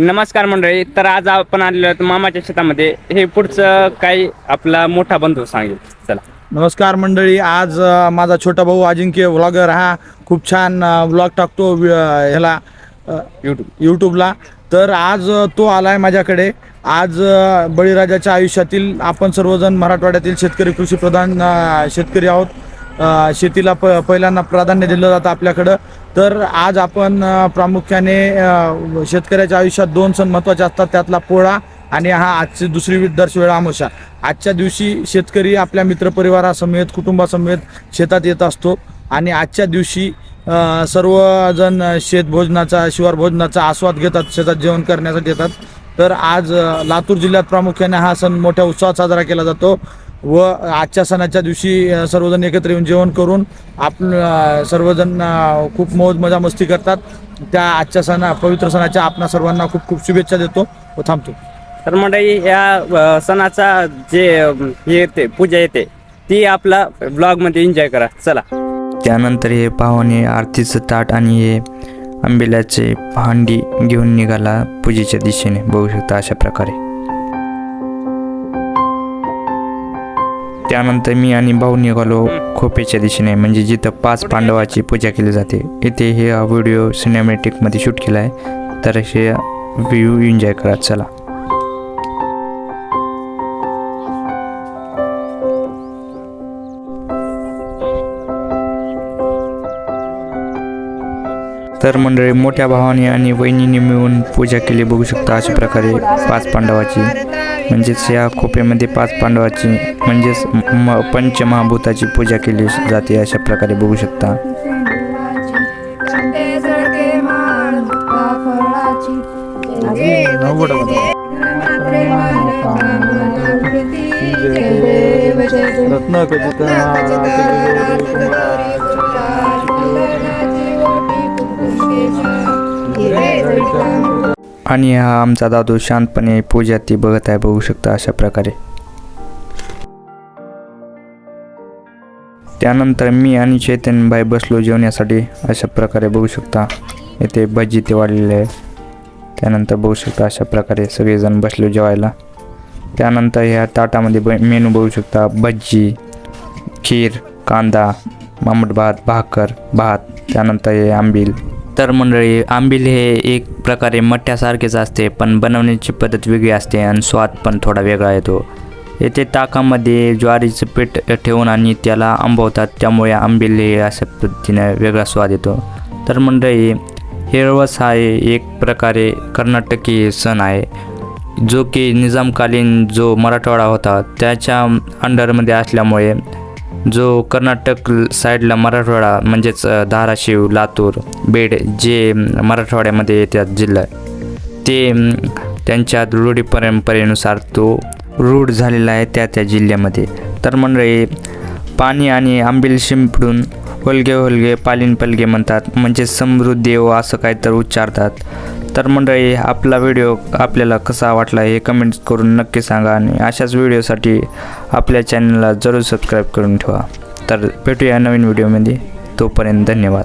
नमस्कार मंडळी तर आज आपण आलेलो आहोत मामाच्या शेतामध्ये. हे पुढचं काही आपला मोठा बंधू सांगेल. चला. नमस्कार मंडळी आज अ, माझा छोटा भाऊ अजिंक्य व्लॉगर हा खूप छान व्लॉग टाकतो वि- अ, ह्याला युट्यूब यूट्यूबला तर आज अ, तो आलाय माझ्याकडे. आज अ, बळीराजाच्या आयुष्यातील आपण सर्वजण मराठवाड्यातील शेतकरी कृषीप्रधान अ, शेतकरी आहोत. शेतीला प पहिल्यांदा प्राधान्य दिलं जातं आपल्याकडं. तर आज आपण प्रामुख्याने शेतकऱ्याच्या आयुष्यात दोन सण महत्त्वाचे असतात. त्यातला पोळा आणि हा आजची दुसरी दर्शवेळा आमोशा. आजच्या दिवशी शेतकरी आपल्या मित्रपरिवारासमेत कुटुंबासमेत शेतात येत असतो आणि आजच्या दिवशी सर्वजण शेतभोजनाचा शिवार भोजनाचा आस्वाद घेतात शेतात जेवण करण्यासाठी येतात. तर आज लातूर जिल्ह्यात प्रामुख्याने हा सण मोठ्या उत्साहात साजरा केला जातो व आजच्या सणाच्या दिवशी सर्वजण एकत्र येऊन जेवण करून आप अ, सर्वजण खूप मौज मजा मस्ती करतात. त्या आजच्या सणा पवित्र सणाच्या आपणा सर्वांना खूप खूप शुभेच्छा देतो व थांबतो. तर मंडळी या सणाचा जे हे येते पूजा येते ती आपला ब्लॉगमध्ये एन्जॉय करा. चला. त्यानंतर हे पाहुणे आरतीचं ताट आणि हे आंबेल्याचे भांडी घेऊन निघाला पूजेच्या दिशेने. बघू शकता अशा प्रकारे. त्यानंतर मी आणि भाऊ निघालो खोपेच्या दिशेने. म्हणजे जिथं पाच पांडवाची पूजा केली जाते इथे हे व्हिडिओ सिनेमॅटिकमध्ये शूट केला आहे तर हे व्ह्यू एन्जॉय करा. चला. तर मंडळी मोठ्या भावाने आणि वहिनीने मिळून पूजा केली. बघू शकता अशा प्रकारे पाच पांडवाची. म्हणजेच या खोप्यामध्ये पाच पांडवाची म्हणजेच म पंचमहाभूताची पूजा केली जाते अशा प्रकारे बघू शकता. रत्न आणि हा आमचा दादू शांतपणे पूजा ती बघत आहे बघू शकता अशा प्रकारे. त्यानंतर मी आणि चैतन्यबाई बसलो जेवण्यासाठी अशा प्रकारे बघू शकता. येथे भजी ते वाढलेले आहे. त्यानंतर बघू शकता अशा प्रकारे सगळेजण बसलो जेवायला. त्यानंतर ह्या ताटामध्ये ब मेनू बघू शकता. भजी खीर कांदा मामट भात भाकर भात. त्यानंतर हे आंबील. तर मंडळी आंबील हे एक प्रकारे मठ्यासारखेच असते पण बनवण्याची पद्धत वेगळी असते आणि स्वाद पण थोडा वेगळा येतो. येथे ताकामध्ये ज्वारीचं पीठ ठेवून आणि त्याला आंबवतात त्यामुळे आंबील हे अशा पद्धतीने वेगळा स्वाद येतो. तर मंडळी हेळवस हा एक प्रकारे कर्नाटकी सण आहे. जो की निजामकालीन जो मराठवाडा होता त्याच्या अंडरमध्ये असल्यामुळे जो कर्नाटक साईडला मराठवाडा म्हणजेच धाराशिव लातूर बेड जे मराठवाड्यामध्ये येतात जिल्हा ते त्यांच्या रूढी परंपरेनुसार तो रूढ झालेला आहे त्या त्या जिल्ह्यामध्ये. तर मंडळी पाणी आणि आंबील शिंपडून होलगे होलगे पालीन पलगे म्हणतात. म्हणजे समृद्धी असं काहीतरी उच्चारतात. तर मंडळी आपला व्हिडिओ आपल्याला कसा वाटला हे कमेंट करून नक्की सांगा आणि अशाच व्हिडिओसाठी आपल्या चॅनलला जरूर सबस्क्राईब करून ठेवा. तर भेटूया नवीन व्हिडिओमध्ये तोपर्यंत धन्यवाद.